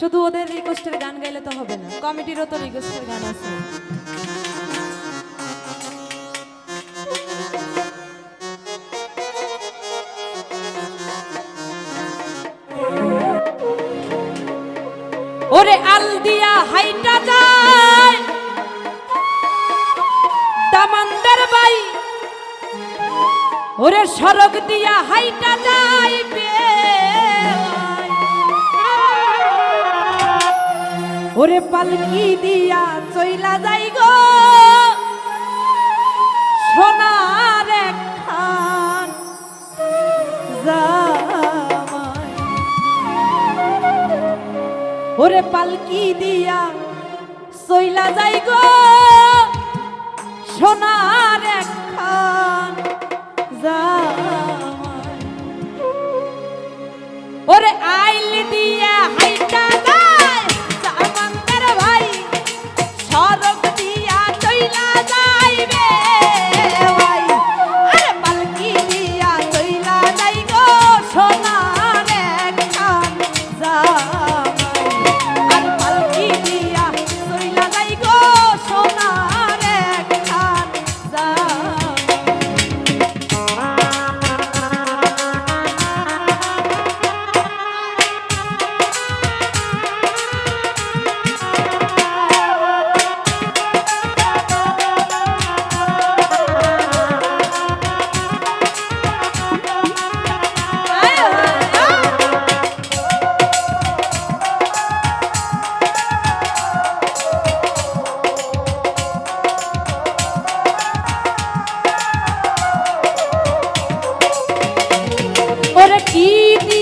শুধু ওদের রিকোয়েস্টের গান গাইলে তো হবে না। কমিটিরও তো রিকোয়েস্টের গান আছে। ওরে আল দিয়া হাইটা যায়। তামান্দার বাই ওরে সড়ক দিয়া হাইটা যায় ওরে পালকি দিয়া চইলা যাই গো। সোনার জামাই। ওরে পালকি দিয়া চইলা যাই গো। সোনার একখান জামাই। কি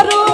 Quero